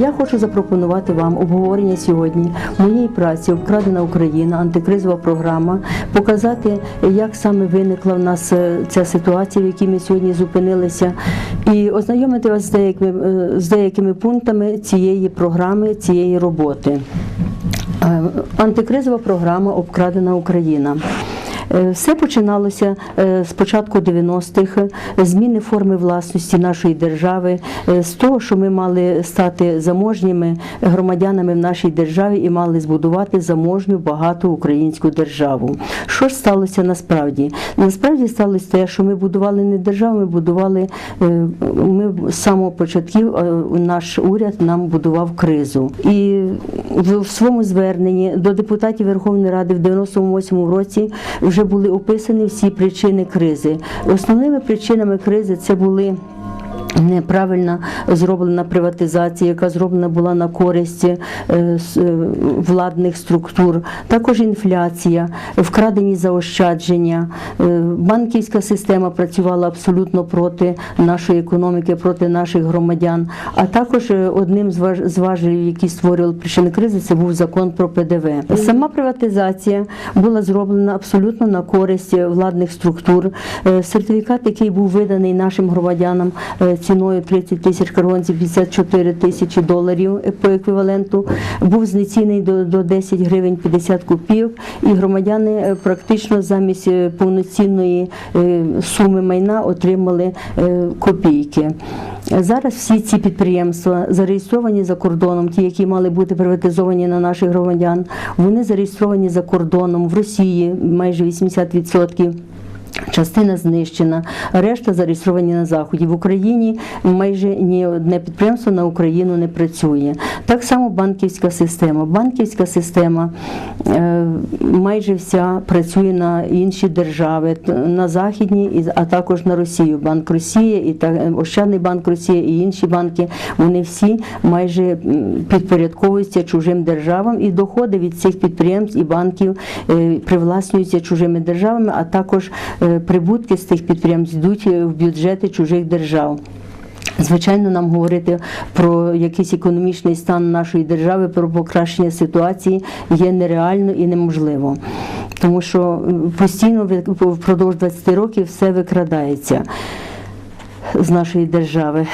Я хочу запропонувати вам обговорення сьогодні моєї праці Обкрадена Україна, антикризова програма, показати, як саме виникла в нас е, ця ситуація, в якій ми сьогодні зупинилися, і ознайомити вас з деякими, е, з деякими пунктами цієї програми, цієї роботи. Е, Антикризова програма Обкрадена Україна. Е, Все починалося е, з початку 90-х, е, зміни форми власності нашої держави, з того, що ми мали стати заможніми громадянами в нашій державі і мали збудувати заможню багату українську державу. Що ж сталося насправді? Насправді сталося те, що ми будували не державу, ми будували ми з самого початків наш уряд нам будував кризу. І в своєму зверненні до депутатів Верховної Ради в 98-му році вже були описані всі причини кризи. Основними причинами кризи це були Неправильно зроблена приватизація, яка зроблена була на користь е, е, владних структур, також інфляція, вкрадені заощадження. Е, Банківська система працювала абсолютно проти нашої економіки, проти наших громадян. А також одним з важелів, які створювали причини кризи, це був закон про ПДВ. Сама приватизація була зроблена абсолютно на користь владних структур. Сертифікат, який був виданий нашим громадянам ціною 30 тисяч карбонців, 54 тисячі доларів е, по еквіваленту, був знецінений до, до 10 гривень 50 копійок, і громадяни е, практично замість е, повноцінної суми майна отримали копійки. Зараз всі ці підприємства зареєстровані за кордоном, ті, які мали бути приватизовані на наших громадян, вони зареєстровані за кордоном в Росії майже 80%. Частина знищена, решта зареєстровані на заході. В Україні майже ні одне підприємство на Україну не працює. Так само банківська система. Банківська система е, майже вся працює на інші держави, на західні, а також на Росію. Банк Росії і та Ощадний банк Росії і інші банки. Вони всі майже підпорядковуються чужим державам, і доходи від цих підприємств і банків е, привласнюються чужими державами, а також е, прибутки з тих підприємств йдуть е, в бюджети чужих держав. Звичайно, нам говорити про якийсь економічний стан нашої держави, про покращення ситуації є нереально і неможливо, тому що постійно впродовж 20 років все викрадається з нашої держави.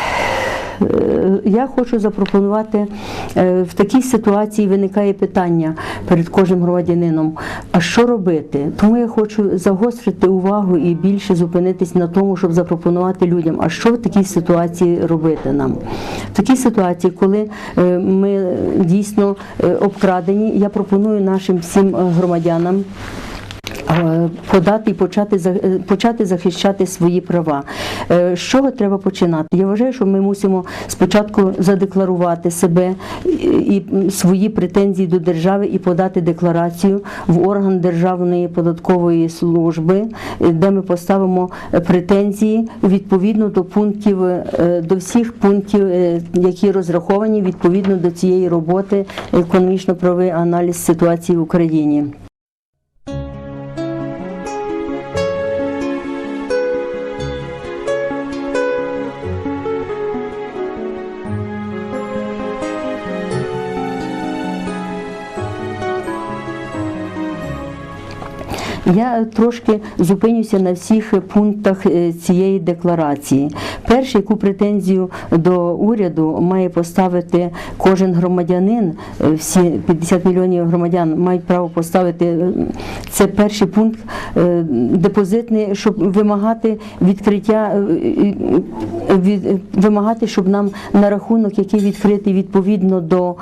Е, Я хочу запропонувати е, в такій ситуації виникає питання перед кожним громадянином: а що робити? Тому я хочу загострити увагу і більше зупинитись на тому, щоб запропонувати людям, а що в такій ситуації робити нам. В такій ситуації, коли е, ми дійсно обкрадені, я пропоную нашим всім громадянам подати і почати е, почати захищати свої права. Е, З чого треба починати? Я вважаю, що ми мусимо спочатку задекларувати себе і свої претензії до держави і подати декларацію в орган Державної податкової служби, е, де ми поставимо е, претензії відповідно до пунктів е, до всіх пунктів, е, які розраховані відповідно до цієї роботи економічно-правовий аналіз ситуації в Україні. Я трошки зупинюся на всіх пунктах е, цієї декларації. Перший, яку претензію до уряду має поставити кожен громадянин, е, всі 50 мільйонів громадян мають право поставити е, це перший пункт депозитний, щоб вимагати відкриття вимагати, щоб нам на рахунок, який відкритий відповідно до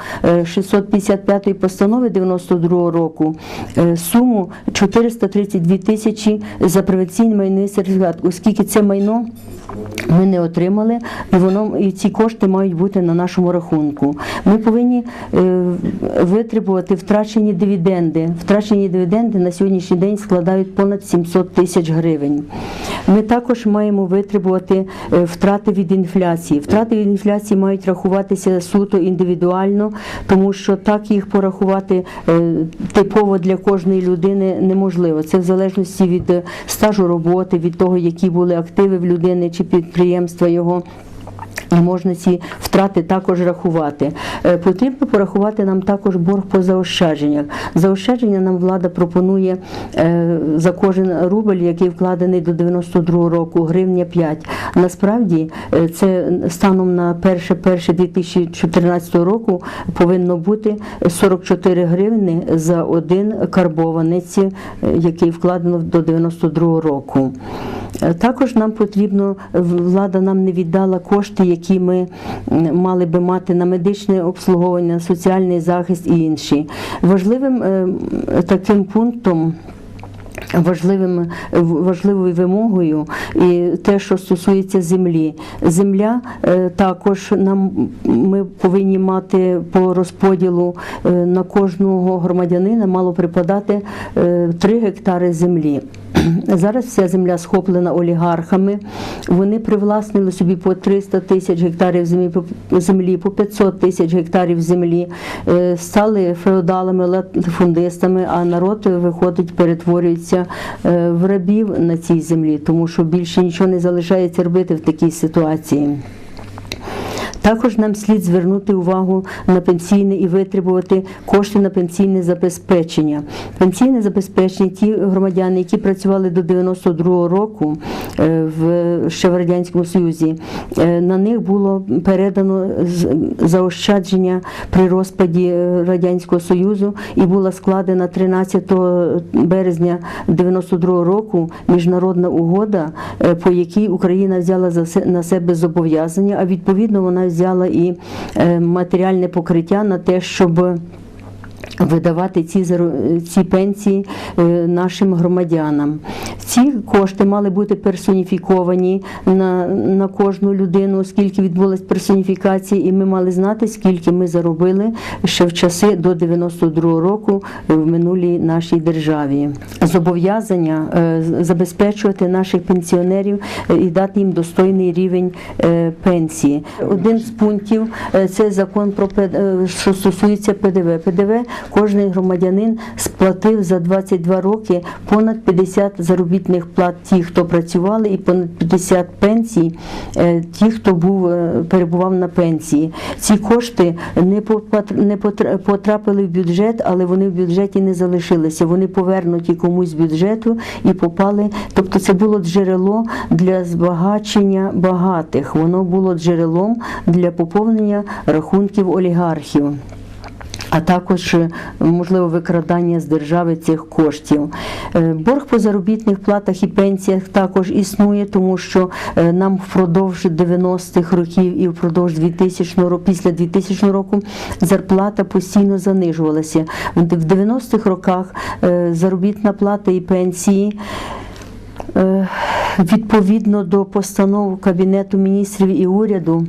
655 постанови 92 року, суму 430 32 тисячі за приватний майний сертифікат, оскільки це майно. Ми не отримали, і воно і ці кошти мають бути на нашому рахунку. Ми повинні е, витребувати втрачені дивіденди. Втрачені дивіденди на сьогоднішній день складають понад 700 тисяч гривень. Ми також маємо витребувати е, втрати від інфляції. Втрати від інфляції мають рахуватися суто індивідуально, тому що так їх порахувати е, типово для кожної людини неможливо. Це в залежності від е, стажу роботи, від того, які були активи в людини чи підприємства його. І можна ці втрати також рахувати. Е, Потрібно порахувати нам також борг по заощадженнях. Заощадження нам влада пропонує е, за кожен рубль, який вкладений до 92 року, гривня 5. Насправді е, це станом на 1.1.2014 року повинно бути 44 гривни за один карбованець, який вкладено до 92 року. Також нам потрібно, влада нам не віддала кошти, які ми мали би мати на медичне обслуговування, соціальний захист і інші. Важливим е, таким пунктом. Важливим важливою вимогою і те, що стосується землі. Земля е, також нам ми повинні мати по розподілу е, на кожного громадянина мало припадати 3 гектари землі. Зараз вся земля схоплена олігархами. Вони привласнили собі по 300 тисяч гектарів землі, по- землі, по 500 тисяч гектарів землі, е, стали феодалами, латифундистами, а народ виходить, перетворюється е, в рабів на цій землі, тому що більше нічого не залишається робити в такій ситуації. Також нам слід звернути увагу на пенсійне і витребувати кошти на пенсійне забезпечення. Пенсійне забезпечення ті громадяни, які працювали до 92-го року е, в ще в радянському Союзі, е, на них було передано заощадження при розпаді е, радянського союзу і була складена 13 березня 92-го року міжнародна угода, по якій Україна взяла на себе зобов'язання, а відповідно вона взяла і е, матеріальне покриття на те, щоб видавати ці, ці пенсії е, нашим громадянам. Ці кошти мали бути персоніфіковані на, на кожну людину, оскільки відбулась персоніфікація, і ми мали знати, скільки ми заробили ще в часи до 92 року в минулій нашій державі. Зобов'язання е, забезпечувати наших пенсіонерів е, і дати їм достойний рівень пенсії. Один з пунктів це закон про що стосується ПДВ. ПДВ кожен громадянин сплатив за 22 роки понад 50 заробітних плат ті, хто працювали, і понад 50 пенсій е, ті, хто був е, перебував на пенсії. Ці кошти не потрапили в бюджет, але вони в бюджеті не залишилися. Вони повернуті комусь з бюджету і попали. Тобто це було джерело для збагачення багатих. Воно було джерелом для поповнення рахунків олігархів. А також е, можливо викрадання з держави цих коштів. Е, Борг по заробітних платах і пенсіях також існує, тому що е, нам впродовж 90-х років і впродовж 2000 року, після 2000 року зарплата постійно занижувалася. В 90-х роках заробітна плата і пенсії. Відповідно до постанов Кабінету міністрів і уряду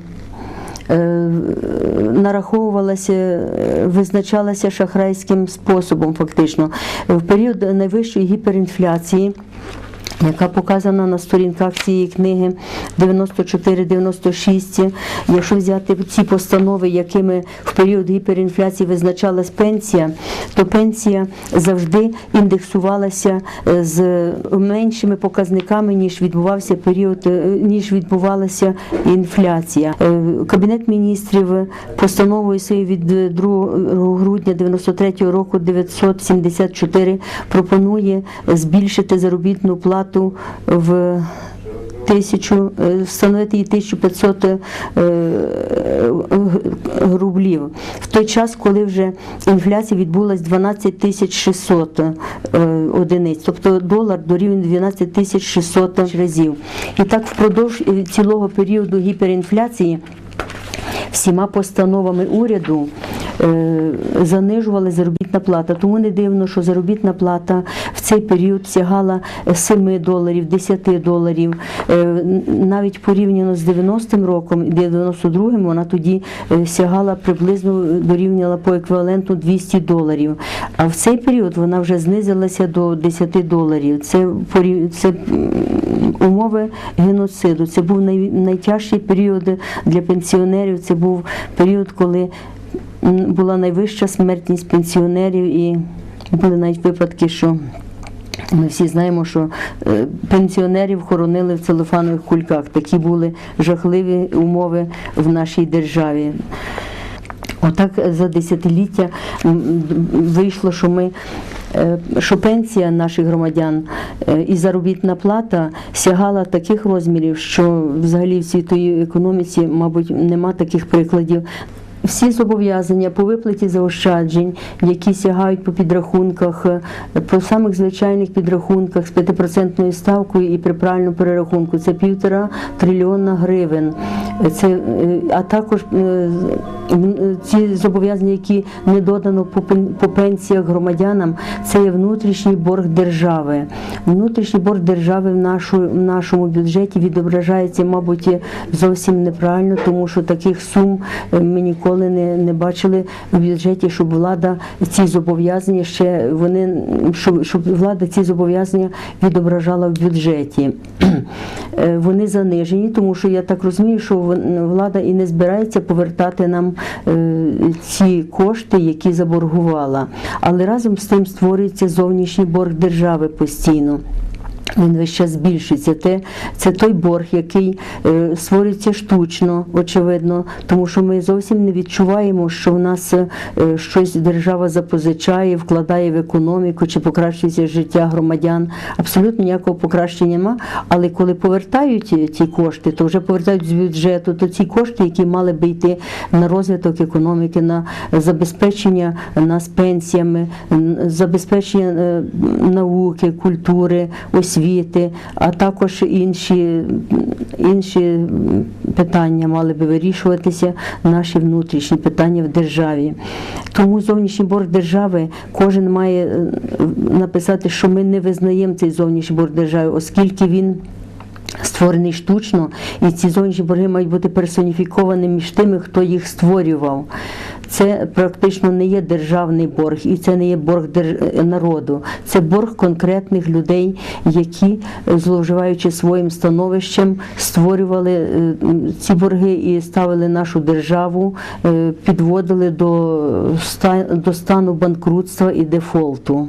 нараховувалася, е, визначалася шахрайським способом, фактично. В період найвищої гіперінфляції. Яка показана на сторінках цієї книги 94-96. Якщо взяти ці постанови, якими в період гіперінфляції визначалась пенсія, то пенсія завжди індексувалася е, з меншими показниками, ніж відбувався період, е, ніж відбувалася інфляція. Е, Кабінет міністрів постановою своєю від 2 грудня 93 року 974 пропонує збільшити заробітну плату в тисячу, е, встановити її 1500 е, рублів. В той час, коли вже інфляція відбулась 12 тисяч 600 е, одиниць, тобто долар дорівнює 12 тисяч 600 разів. І так впродовж е, цілого періоду гіперінфляції всіма постановами уряду е, занижувала заробітна плата. Тому не дивно, що заробітна плата в цей період сягала 7 доларів, 10 доларів. Е, навіть порівняно з 90-м роком, 92-м, вона тоді е, сягала приблизно дорівняла по еквіваленту 200 доларів. А в цей період вона вже знизилася до 10 доларів. Це це умови геноциду. Це був найтяжчий період для пенсіонерів. Це був період, коли була найвища смертність пенсіонерів, і були навіть випадки, що Ми всі знаємо, що е, пенсіонерів хоронили в целофанових кульках. Такі були жахливі умови в нашій державі. Отак за десятиліття вийшло, що ми. Е, Що пенсія наших громадян е, і заробітна плата сягала таких розмірів, що взагалі в світовій економіці, мабуть, нема таких прикладів. Всі зобов'язання по виплаті заощаджень, які сягають по підрахунках, е, по самих звичайних підрахунках з 5% ставкою і при правильному перерахунку, це півтора трильйона гривень. Це, е, а також е, ці зобов'язання, які не додано по, пенсіях громадянам, це є внутрішній борг держави. Внутрішній борг держави в, нашому бюджеті відображається, мабуть, зовсім неправильно, тому що таких сум ми ніколи не, не бачили в бюджеті, щоб влада ці зобов'язання ще вони щоб, щоб влада ці зобов'язання відображала в бюджеті. Е, Вони занижені, тому що я так розумію, що влада і не збирається повертати нам е, ці кошти, які заборгувала. Але разом з тим створюється зовнішній борг держави постійно. Він весь час збільшується. Те, це той борг, який е, створюється штучно, очевидно, тому що ми зовсім не відчуваємо, що в нас е, щось держава запозичає, вкладає в економіку чи покращується життя громадян. Абсолютно ніякого покращення нема. Але коли повертають ті- ті кошти, то вже повертають з бюджету, то ці кошти, які мали би йти на розвиток економіки, на забезпечення нас пенсіями, забезпечення е, науки, культури, освіти, а також інші, інші питання мали би вирішуватися, наші внутрішні питання в державі. Тому зовнішній борг держави кожен має е, написати, що ми не визнаємо цей зовнішній борг держави, оскільки він. Створений штучно, і ці зовнішні борги мають бути персоніфіковані між тими, хто їх створював. Це практично не є державний борг, і це не є борг держ- народу. Це борг конкретних людей, які, е, зловживаючи своїм становищем, створювали е, ці борги і ставили нашу державу, е, підводили до стану банкрутства і дефолту.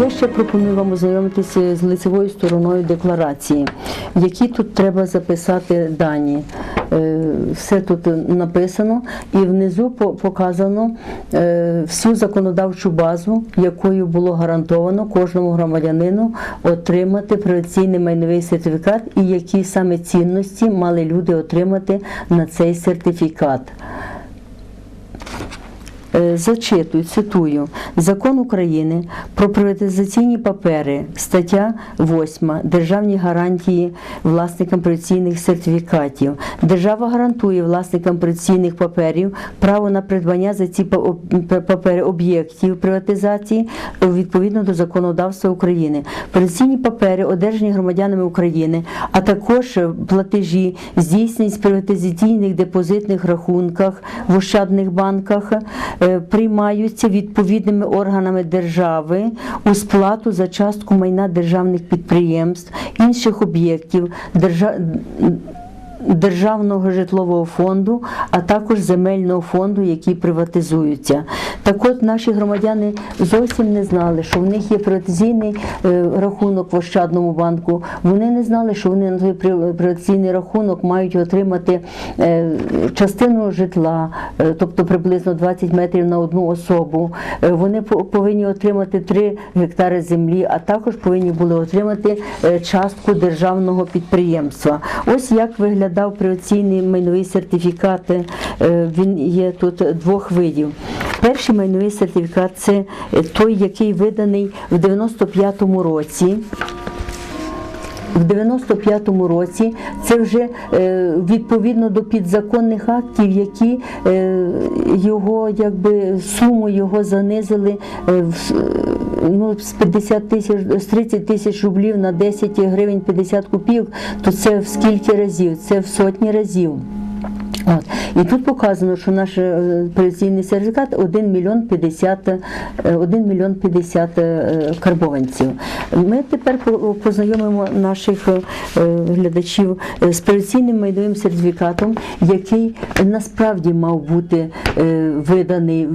Я ще пропоную вам ознайомитися з лицевою стороною декларації, які тут треба записати дані. Е, Все тут написано, і внизу показано е, всю законодавчу базу, якою було гарантовано кожному громадянину отримати приватційний майновий сертифікат, і які саме цінності мали люди отримати на цей сертифікат. Е, Зачитую, цитую Закон України про приватизаційні папери, стаття 8. Державні гарантії власникам приватизаційних сертифікатів. Держава гарантує власникам приватизаційних паперів право на придбання за ці па- папери об'єктів приватизації відповідно до законодавства України. Приватизаційні папери, одержані громадянами України, а також е, платежі здійснені з приватизаційних депозитних рахунках в ощадних банках приймаються відповідними органами держави у сплату за частку майна державних підприємств, інших об'єктів, держа... Державного житлового фонду, а також земельного фонду, які приватизуються. Так от наші громадяни зовсім не знали, що в них є приватизаційний е, рахунок в Ощадному банку. Вони не знали, що вони на той при- приватизаційний рахунок мають отримати е, частину житла, е, тобто приблизно 20 метрів на одну особу. Вони повинні отримати 3 гектари землі, а також повинні були отримати частку державного підприємства. Ось як виглядав приватизаційний майновий сертифікат. Е, Він є тут двох видів. Перший майновий сертифікат це е, той, який виданий в 95-му році. В 95-му році це вже е, відповідно до підзаконних актів, які його якби суму його занизили в ну, з 50 тисяч з 30 тисяч рублів на 10 гривень 50 копійок, то це в скільки разів? Це в сотні разів. От. І тут показано, що наш е, пенсійний сертифікат 1 мільйон 50, е, 1 мільйон 50 е, карбованців. Ми тепер познайомимо наших е, глядачів е, з пенсійним майновим сертифікатом, який насправді мав бути е, виданий.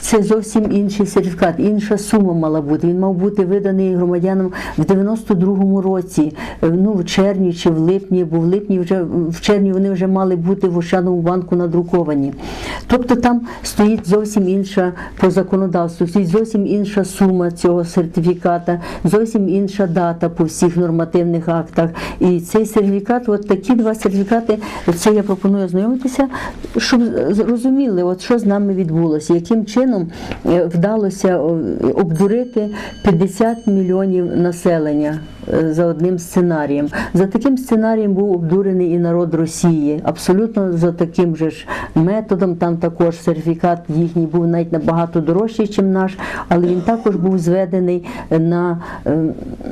Це зовсім інший сертифікат, інша сума мала бути. Він мав бути виданий громадянам в 92-му році, е, ну в червні чи в липні, бо в липні вже в червні вони вже мали бути в Ощадному банку надруковані. Тобто там стоїть зовсім інша по законодавству, стоїть зовсім інша сума цього сертифіката, зовсім інша дата по всіх нормативних актах. І цей сертифікат, от такі два сертифікати, це я пропоную ознайомитися, щоб зрозуміли, от що з нами відбулося, яким чином е, вдалося обдурити 50 мільйонів населення за одним сценарієм. За таким сценарієм був обдурений і народ Росії. Абсолютно за таким же ж методом. Там також сертифікат їхній був навіть набагато дорожчий, ніж наш, але він також був зведений на, е,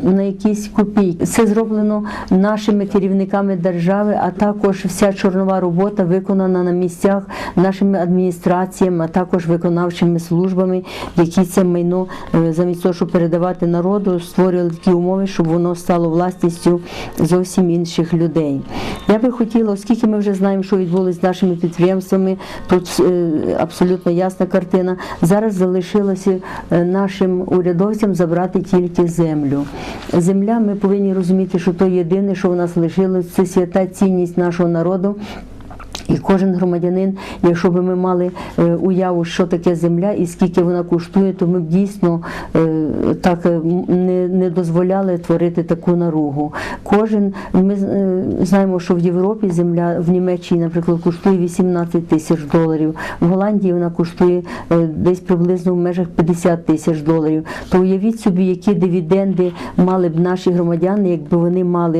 на якісь копійки. Це зроблено нашими керівниками держави, а також вся чорнова робота виконана на місцях нашими адміністраціями, а також виконавчими службами, які це майно е, замість того, щоб передавати народу, створювали такі умови, щоб воно стало власністю зовсім інших людей. Я би хотіла, оскільки ми вже знаємо, що відбулося з нашими підприємствами, тут е, абсолютно ясна картина. Зараз залишилося е, нашим урядовцям забрати тільки землю. Земля, ми повинні розуміти, що то єдине, що в нас лишилось, це свята цінність нашого народу. І кожен громадянин, якщо б ми мали е, уяву, що таке земля і скільки вона коштує, то ми б дійсно е, так е, не, дозволяли творити таку наругу. Кожен ми знаємо, що в Європі земля в Німеччині, наприклад, коштує 18 тисяч доларів. В Голландії вона коштує десь приблизно в межах 50 тисяч доларів. То уявіть собі, які дивіденди мали б наші громадяни, якби вони мали.